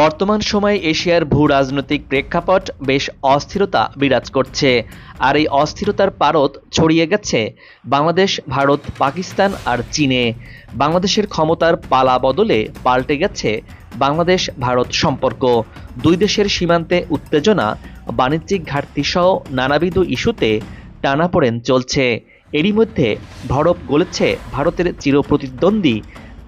বর্তমান সময়ে এশিয়ার ভূ রাজনৈতিক প্রেক্ষাপট বেশ অস্থিরতা বিরাজ করছে। আর এই অস্থিরতার পারত ছড়িয়ে গেছে বাংলাদেশ, ভারত, পাকিস্তান আর চীনে। বাংলাদেশের ক্ষমতার পালা বদলে পাল্টে গেছে বাংলাদেশ, ভারত সম্পর্ক। দুই দেশের সীমান্তে উত্তেজনা, বাণিজ্যিক ঘাটতি সহ নানাবিধ ইস্যুতে টানাপোড়েন চলছে। এরই মধ্যে ভরপ গলেছে ভারতের চিরপ্রতিদ্বন্দ্বী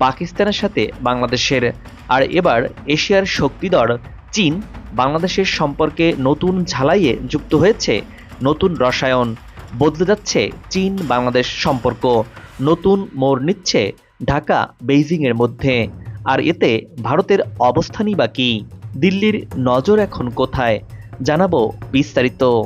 পাকিস্তানের সাথে বাংলাদেশের। আর এবার এশিয়ার শক্তিধর চীন বাংলাদেশের সম্পর্কে নতুন ঝালাইয়ে যুক্ত হয়েছে। নতুন রসায়ন বদলে যাচ্ছে চীন বাংলাদেশ সম্পর্ক। নতুন মোড় নিচ্ছে ঢাকা বেইজিংয়ের মধ্যে। আর এতে ভারতের অবস্থানই বা কী? দিল্লির নজর এখন কোথায়? জানাব বিস্তারিত।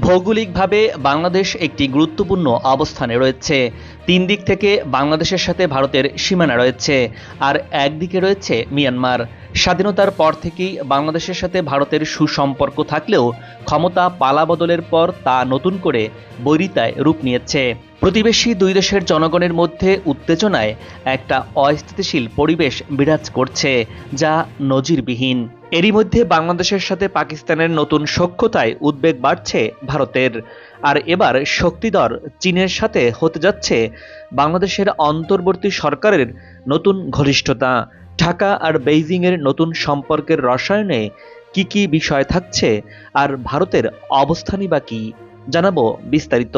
ভৌগোলিকভাবে বাংলাদেশ একটি গুরুত্বপূর্ণ অবস্থানে রয়েছে। তিন দিক থেকে বাংলাদেশের সাথে ভারতের সীমানা রয়েছে আর একদিকে রয়েছে মিয়ানমার। স্বাধীনতার পর থেকেই বাংলাদেশের সাথে ভারতের সুসম্পর্ক থাকলেও ক্ষমতা পালা বদলের পর তা নতুন করে বৈরিতায় রূপ নিয়েছে। প্রতিবেশী দুই দেশের জনগণের মধ্যে উত্তেজনায় একটা অস্থিতিশীল পরিবেশ বিরাজ করছে, যা নজিরবিহীন। এরই মধ্যে বাংলাদেশের সাথে পাকিস্তানের নতুন সখ্যতায় উদ্বেগ বাড়ছে ভারতের। আর এবার শক্তিধর চীনের সাথে হতে যাচ্ছে বাংলাদেশের অন্তর্বর্তী সরকারের নতুন ঘনিষ্ঠতা। ঢাকা আর বেইজিংয়ের নতুন সম্পর্কের রসায়নে কি কি বিষয় থাকছে আর ভারতের অবস্থানই বা কি, জানাব বিস্তারিত।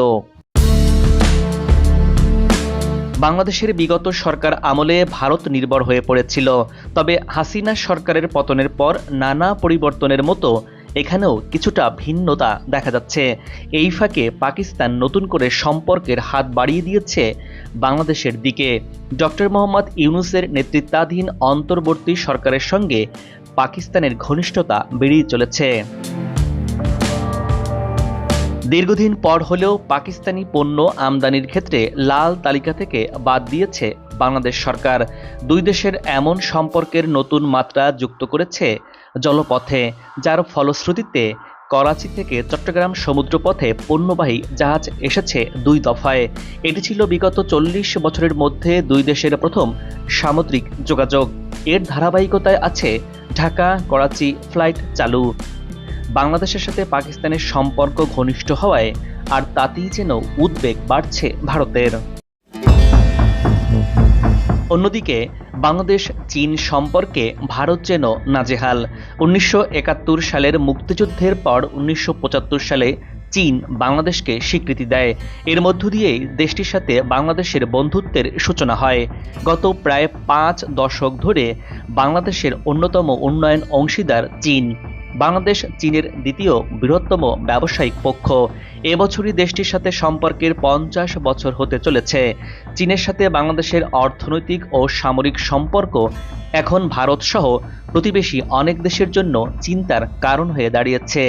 বাংলাদেশের বিগত সরকার আমলে ভারত নির্ভর হয়ে পড়েছিল, তবে হাসিনা সরকারের পতনের পর নানা পরিবর্তনের মতো এখানেও কিছুটা ভিন্নতা দেখা যাচ্ছে। এই ফাঁকে পাকিস্তান নতুন করে সম্পর্কের হাত বাড়িয়ে দিয়েছে বাংলাদেশের দিকে। ডক্টর মোহাম্মদ ইউনুসের নেতৃত্বাধীন অন্তর্বর্তী সরকারের সঙ্গে পাকিস্তানের ঘনিষ্ঠতা বেড়েই চলেছে। দীর্ঘদিন পর হলেও পাকিস্তানি পণ্য আমদানির ক্ষেত্রে লাল তালিকা থেকে বাদ দিয়েছে বাংলাদেশ সরকার। দুই দেশের এমন সম্পর্কের নতুন মাত্রা যুক্ত করেছে জলপথে, যার ফলশ্রুতিতে করাচি থেকে চট্টগ্রাম সমুদ্রপথে পণ্যবাহী জাহাজ এসেছে দুই দফায়। এটি ছিল বিগত চল্লিশ বছরের মধ্যে দুই দেশের প্রথম সামুদ্রিক যোগাযোগ। এর ধারাবাহিকতায় আছে ঢাকা করাচি ফ্লাইট চালু। বাংলাদেশের সাথে পাকিস্তানের সম্পর্ক ঘনিষ্ঠ হওয়ায় আর তাতেই যেন উদ্বেগ বাড়ছে ভারতের। অন্যদিকে বাংলাদেশ, চীন সম্পর্কে ভারত যেন নাজেহাল। উনিশশো একাত্তর সালের মুক্তিযুদ্ধের পর উনিশশো পঁচাত্তর সালে চীন বাংলাদেশকে স্বীকৃতি দেয়। এর মধ্য দিয়েই দেশটির সাথে বাংলাদেশের বন্ধুত্বের সূচনা হয়। গত প্রায় পাঁচ দশক ধরে বাংলাদেশের অন্যতম উন্নয়ন অংশীদার চীন। বাংলাদেশ চীনের দ্বিতীয় বৃহত্তম ব্যবসায়িক পক্ষ। এবছরই দেশটির সাথে সম্পর্কের পঞ্চাশ বছর হতে চলেছে। চীনের সাথে বাংলাদেশের অর্থনৈতিক ও সামরিক সম্পর্ক এখন ভারত সহ প্রতিবেশী অনেক দেশের জন্য চিন্তার কারণ হয়ে দাঁড়িয়েছে।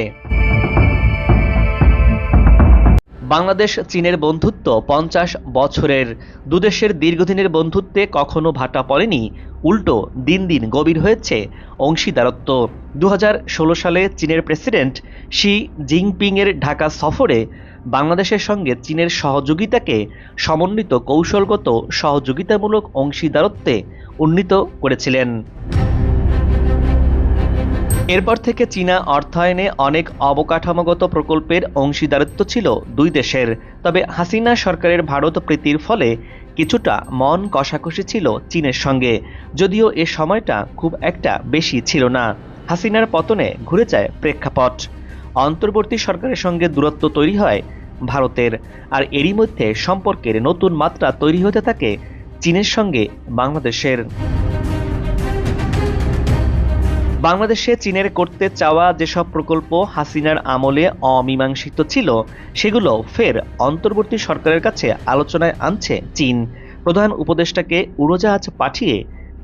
বাংলাদেশ, চীনের বন্ধুত্ব পঞ্চাশ বছরের। দুদেশের দীর্ঘদিনের বন্ধুত্বে কখনো ভাটা পড়েনি, উল্টো দিন দিন গভীর হয়েছে অংশীদারত্ব। দু হাজার ষোলো সালে চীনের প্রেসিডেন্ট শি জিনপিংয়ের ঢাকা সফরে বাংলাদেশের সঙ্গে চীনের সহযোগিতাকে সমন্বিত কৌশলগত সহযোগিতামূলক অংশীদারত্বে উন্নীত করেছিলেন। এরপর থেকে চীনা অর্থায়নে অনেক অবকাঠামোগত প্রকল্পের অংশীদারিত্ব ছিল দুই দেশের। তবে হাসিনা সরকারের ভারত প্রীতির ফলে কিছুটা মন কষাকষি ছিল চীনের সঙ্গে, যদিও এ সময়টা খুব একটা বেশি ছিল না। হাসিনার পতনে ঘুরে যায় প্রেক্ষাপট। অন্তর্বর্তী সরকারের সঙ্গে দূরত্ব তৈরি হয় ভারতের, আর এরই মধ্যে সম্পর্কের নতুন মাত্রা তৈরি হতে থাকে চীনের সঙ্গে বাংলাদেশের। বাংলাদেশে চীনের করতে চাওয়া যেসব প্রকল্প হাসিনার আমলে অমীমাংসিত ছিল, সেগুলো ফের অন্তর্বর্তী সরকারের কাছে আলোচনায় আনছে চীন। প্রধান উপদেষ্টাকে উড়োজাহাজ পাঠিয়ে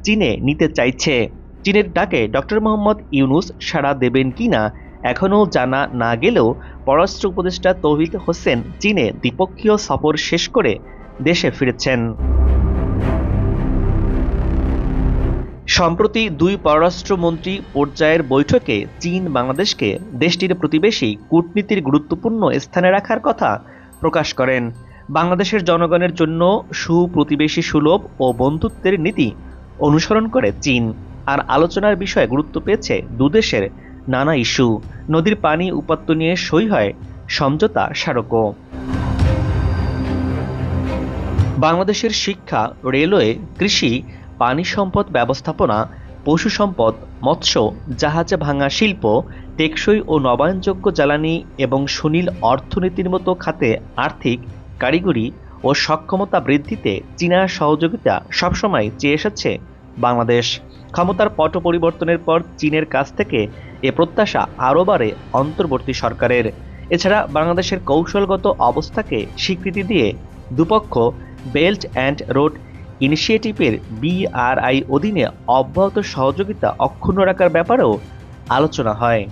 চীনে নিতে চাইছে। চীনের ডাকে ডক্টর মোহাম্মদ ইউনুস সাড়া দেবেন কিনা এখনও জানা না গেলেও পররাষ্ট্র উপদেষ্টা তৌহিদ হোসেন চীনে দ্বিপক্ষীয় সফর শেষ করে দেশে ফিরেছেন। সম্প্রতি দুই পররাষ্ট্রমন্ত্রী পর্যায়ের বৈঠকে চীন বাংলাদেশকে দেশটির প্রতিবেশী কূটনীতির গুরুত্বপূর্ণ স্থানে রাখার কথা প্রকাশ করেন। বাংলাদেশের জনগণের জন্য সুপ্রতিবেশী সুলভ ও বন্ধুত্বের নীতি অনুসরণ করে চীন, আর আলোচনার বিষয়ে গুরুত্ব পেয়েছে দুদেশের নানা ইস্যু। নদীর পানি উপাত্ত নিয়ে সই হয় সমঝোতা স্মারকও। বাংলাদেশের শিক্ষা, রেলওয়ে, কৃষি পানি সম্পদ ব্যবস্থাপনা, পশু সম্পদ, মৎস্য, জাহাজে ভাঙা শিল্প, টেকসই ও নবায়নযোগ্য জ্বালানি এবং সুনীল অর্থনীতির মতো খাতে আর্থিক কারিগরি ও সক্ষমতা বৃদ্ধিতে চীনার সহযোগিতা সবসময় চেয়ে এসেছে বাংলাদেশ। ক্ষমতার পট পরিবর্তনের পর চীনের কাছ থেকে এ প্রত্যাশা আরও বাড়ে অন্তর্বর্তী সরকারের। এছাড়া বাংলাদেশের কৌশলগত অবস্থাকে স্বীকৃতি দিয়ে দুপক্ষ বেল্ট অ্যান্ড রোড ইনিশিয়েটিভের বিআরআই অধীনে অব্যাহত সহযোগিতা অক্ষুণ্ণ রাখার ব্যাপারেও আলোচনা হয়।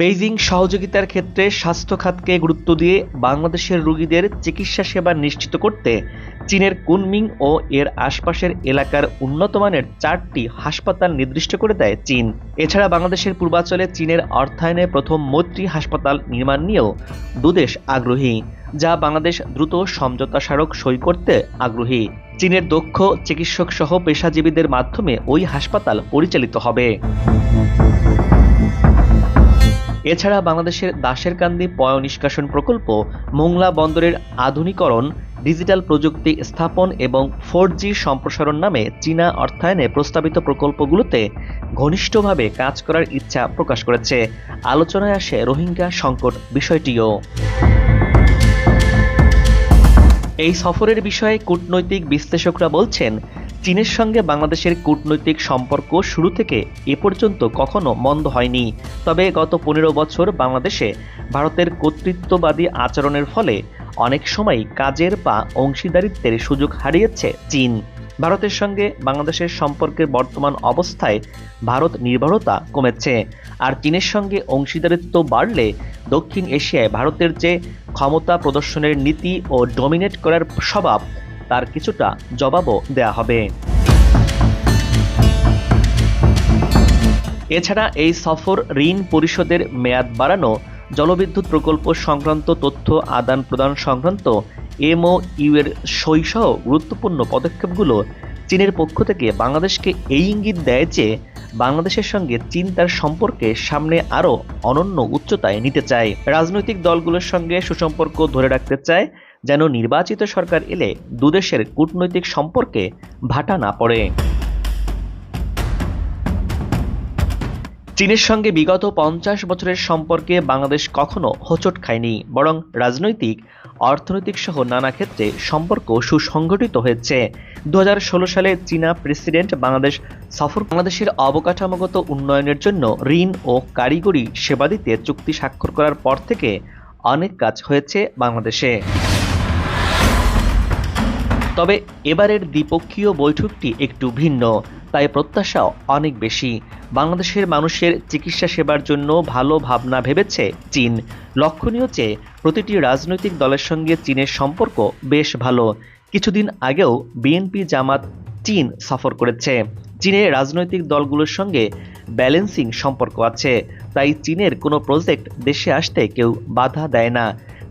বেইজিং সহযোগিতার ক্ষেত্রে স্বাস্থ্য খাতকে গুরুত্ব দিয়ে বাংলাদেশের রোগীদের চিকিৎসা সেবা নিশ্চিত করতে চীনের কুনমিং ও এর আশপাশের এলাকার উন্নতমানের চারটি হাসপাতাল নির্দিষ্ট করে দেয় চীন। এছাড়া বাংলাদেশের পূর্বাঞ্চলে চীনের অর্থায়নে প্রথম মৈত্রী হাসপাতাল নির্মাণ নিয়েও দুদেশ আগ্রহী, যা বাংলাদেশ দ্রুত সমঝোতা স্মারক সই করতে আগ্রহী। চীনের দক্ষ চিকিৎসক সহ পেশাজীবীদের মাধ্যমে ওই হাসপাতাল পরিচালিত হবে। এছাড়া বাংলাদেশের দাসের কান্দি পয় নিষ্কাশন প্রকল্প, মোংলা বন্দরের আধুনিকরণ, ডিজিটাল প্রযুক্তি স্থাপন এবং ফোর জি সম্প্রসারণ নামে চীনা অর্থায়নে প্রস্তাবিত প্রকল্পগুলোতে ঘনিষ্ঠভাবে কাজ করার ইচ্ছা প্রকাশ করেছে। আলোচনায় আসে রোহিঙ্গা সংকট বিষয়টিও। এই সফরের বিষয়ে কূটনৈতিক বিশ্লেষকরা বলছেন চীনের সঙ্গে বাংলাদেশের কূটনৈতিক সম্পর্ক শুরু থেকে এ পর্যন্ত কখনো মন্দ হয়নি। তবে গত পনেরো বছর বাংলাদেশে ভারতের কর্তৃত্ববাদী আচরণের ফলে অনেক সময় কাজের বা অংশীদারিত্বের সুযোগ হারিয়েছে চীন। ভারতের সঙ্গে বাংলাদেশের সম্পর্কের বর্তমান অবস্থায় ভারত নির্ভরতা কমেছে, আর চীনের সঙ্গে অংশীদারিত্ব বাড়লে দক্ষিণ এশিয়ায় ভারতের যে ক্ষমতা প্রদর্শনের নীতি ও ডমিনেট করার স্বভাব তার কিছুটা জবাবও দেয়া হবে। এছাড়া এই সফর ঋণ পরিশোধের মেয়াদ বাড়ানো, জলবিদ্যুৎ প্রকল্প সংক্রান্ত তথ্য আদান প্রদান সংক্রান্ত এমও ইউ এর সইসহ গুরুত্বপূর্ণ পদক্ষেপগুলো চীনের পক্ষ থেকে বাংলাদেশকে এই ইঙ্গিত দেয় যে, বাংলাদেশের সঙ্গে চীন তার সম্পর্কে সামনে আরও অনন্য উচ্চতায় নিতে চায়। রাজনৈতিক দলগুলোর সঙ্গে সুসম্পর্ক ধরে রাখতে চায় যেন নির্বাচিত সরকার এলে দুদেশের কূটনৈতিক সম্পর্কে ভাটা না পড়ে। চীনের সঙ্গে বিগত পঞ্চাশ বছরের সম্পর্কে বাংলাদেশ কখনো হোঁচট খায়নি, বরং রাজনৈতিক, অর্থনৈতিক সহ নানা ক্ষেত্রে সম্পর্ক সুসংগঠিত হয়েছে। দু হাজার ষোলো সালে চীনা প্রেসিডেন্ট বাংলাদেশ সফর বাংলাদেশের অবকাঠামোগত উন্নয়নের জন্য ঋণ ও কারিগরি সেবা দিতে চুক্তি স্বাক্ষর করার পর থেকে অনেক কাজ হয়েছে বাংলাদেশে। তবে এবারের দ্বিপক্ষীয় বৈঠকটি একটু ভিন্ন, তাই প্রত্যাশাও অনেক বেশি। বাংলাদেশের মানুষের চিকিৎসা সেবার জন্য ভালো ভাবনা ভেবেছে চীন। লক্ষণীয় যে, প্রতিটি রাজনৈতিক দলের সঙ্গে চীনের সম্পর্ক বেশ ভালো। কিছুদিন আগেও বিএনপি জামাত চীন সফর করেছে। চীনের রাজনৈতিক দলগুলোর সঙ্গে ব্যালেন্সিং সম্পর্ক আছে, তাই চীনের কোনো প্রজেক্ট দেশে আসতে কেউ বাধা দেয় না।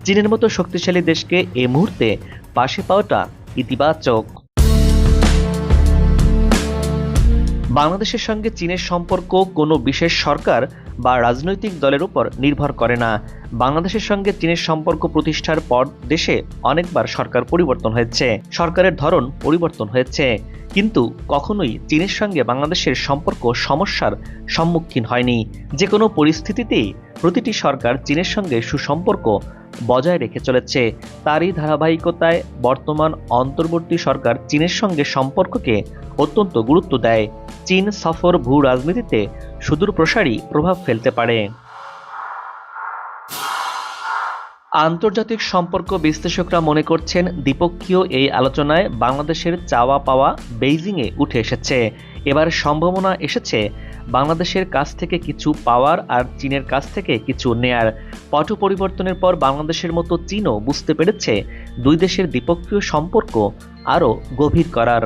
চীনের মতো শক্তিশালী দেশকে এ মুহূর্তে পাশে পাওয়াটা ইতিবাচক। বাংলাদেশের সঙ্গে চীনের সম্পর্ক কোনো বিশেষ সরকার বা রাজনৈতিক দলের উপর নির্ভর করে না। বাংলাদেশের সঙ্গে চীনের সম্পর্ক প্রতিষ্ঠার পর দেশে অনেকবার সরকার পরিবর্তন হয়েছে। সরকারের ধরন পরিবর্তন হয়েছে। কিন্তু কখনোই চীনের সঙ্গে বাংলাদেশের সম্পর্ক সমস্যার সম্মুখীন হয়নি। যে কোনো পরিস্থিতিতেই প্রতিটি সরকার চীনের সঙ্গে সুসম্পর্ক বজায় রেখে চলেছে। তারই ধারাবাহিকতায় বর্তমান অন্তর্বর্তী সরকার চীনের সঙ্গে সম্পর্ককে অত্যন্ত গুরুত্ব দেয়। চীন সফর ভূ রাজনীতিতে সুদূর প্রসারী প্রভাব ফেলতে পারে। আন্তর্জাতিক সম্পর্ক বিশ্লেষকরা মনে করছেন, দ্বিপক্ষীয় এই আলোচনায় বাংলাদেশের চাওয়া পাওয়া বেইজিংয়ে উঠে এসেছে। এবার সম্ভাবনা এসেছে বাংলাদেশের কাছ থেকে কিছু পাওয়ার আর চীনের কাছ থেকে কিছু নেয়ার। পট পরিবর্তনের পর বাংলাদেশের মতো চীনও বুঝতে পেরেছে দুই দেশের দ্বিপক্ষীয় সম্পর্ক আরও গভীর করার।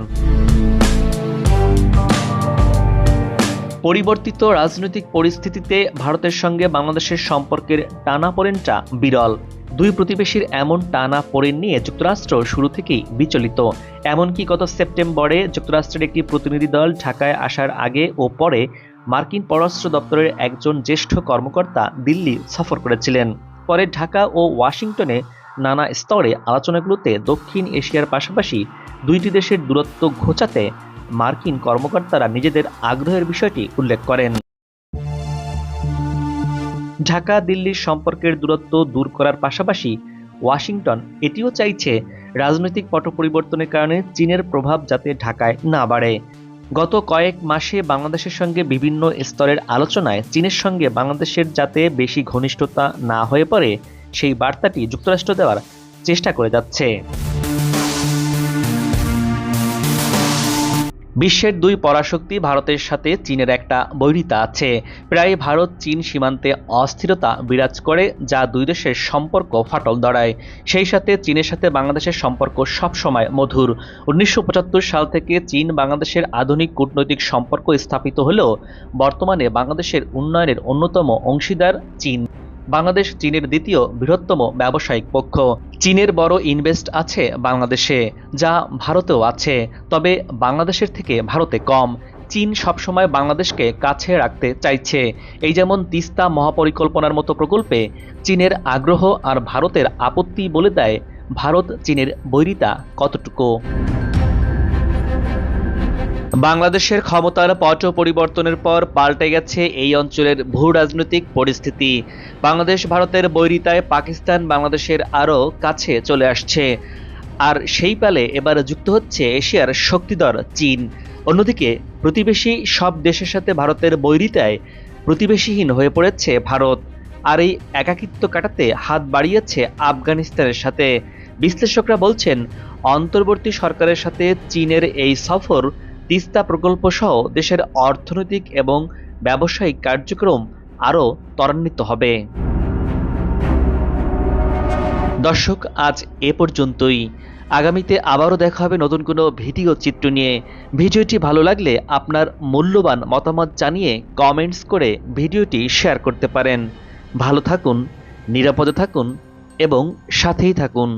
পরিবর্তিত রাজনৈতিক পরিস্থিতিতে ভারতের সঙ্গে বাংলাদেশের সম্পর্কের টানাপোড়েনটা বিরল। দুই প্রতিবেশীর এমন টানা পড়ে নিয়ে যুক্তরাষ্ট্র শুরু থেকেই বিচলিত। এমনকি গত সেপ্টেম্বরে যুক্তরাষ্ট্রের একটি প্রতিনিধি দল ঢাকায় আসার আগে ও পরে মার্কিন পররাষ্ট্র দপ্তরের একজন জ্যেষ্ঠ কর্মকর্তা দিল্লি সফর করেছিলেন। পরে ঢাকা ও ওয়াশিংটনে নানা স্তরে আলোচনাগুলোতে দক্ষিণ এশিয়ার পাশাপাশি দুইটি দেশের দূরত্ব ঘোচাতে মার্কিন কর্মকর্তারা নিজেদের আগ্রহের বিষয়টি উল্লেখ করেন। ঢাকা দিল্লির সম্পর্কের দূরত্ব দূর করার পাশাপাশি ওয়াশিংটন এটিও চাইছে রাজনৈতিক পট পরিবর্তনের কারণে চীনের প্রভাব যাতে ঢাকায় না বাড়ে। গত কয়েক মাসে বাংলাদেশের সঙ্গে বিভিন্ন স্তরের আলোচনায় চীনের সঙ্গে বাংলাদেশের যাতে বেশি ঘনিষ্ঠতা না হয়ে পড়ে, সেই বার্তাটি যুক্তরাষ্ট্র দেওয়ার চেষ্টা করে যাচ্ছে। বিশ্বের দুই পরাশক্তি ভারতের সাথে চীনের একটা বৈরিতা আছে। প্রায় ভারত, চীন সীমান্তে অস্থিরতা বিরাজ করে, যা দুই দেশের সম্পর্ক ফাটল ধরায়। সেই সাথে চীনের সাথে বাংলাদেশের সম্পর্ক সবসময় মধুর। উনিশশো পঁচাত্তর সাল থেকে চীন বাংলাদেশের আধুনিক কূটনৈতিক সম্পর্ক স্থাপিত হলেও বর্তমানে বাংলাদেশের উন্নয়নের অন্যতম অংশীদার চীন। বাংলাদেশ চীনের দ্বিতীয় বৃহত্তম ব্যবসায়িক পক্ষ। চীনের বড় ইনভেস্ট আছে বাংলাদেশে, যা ভারতেও আছে, তবে বাংলাদেশের থেকে ভারতে কম। চীন সবসময় বাংলাদেশকে কাছে রাখতে চাইছে। এই যেমন তিস্তা মহাপরিকল্পনার মতো প্রকল্পে চীনের আগ্রহ আর ভারতের আপত্তি বলে দেয়, ভারত চীনের বৈরিতা কতটুকু? বাংলাদেশের ক্ষমতার পট পরিবর্তনের পর পাল্টে গেছে এই অঞ্চলের ভূ রাজনৈতিক পরিস্থিতি। বাংলাদেশ ভারতের বৈরিতায় পাকিস্তান বাংলাদেশের আরও কাছে চলে আসছে। আর সেই পালে এবার যুক্ত হচ্ছে এশিয়ার শক্তিধর চীন। অন্যদিকে প্রতিবেশী সব দেশের সাথে ভারতের বৈরিতায় প্রতিবেশীহীন হয়ে পড়েছে ভারত। আর এই একাকিত্ব কাটাতে হাত বাড়িয়েছে আফগানিস্তানের সাথে। বিশ্লেষকরা বলছেন, অন্তর্বর্তী সরকারের সাথে চীনের এই সফর তিস্তা প্রকল্প সহ দেশের অর্থনৈতিক এবং ব্যবসায়িক কার্যক্রম আরও ত্বরান্বিত হবে। দর্শক, আজ এ পর্যন্তই। আগামীতে আবারও দেখা হবে নতুন কোনো ভিডিও চিত্র নিয়ে। ভিডিওটি ভালো লাগলে আপনার মূল্যবান মতামত জানিয়ে কমেন্টস করে ভিডিওটি শেয়ার করতে পারেন। ভালো থাকুন, নিরাপদে থাকুন এবং সাথেই থাকুন।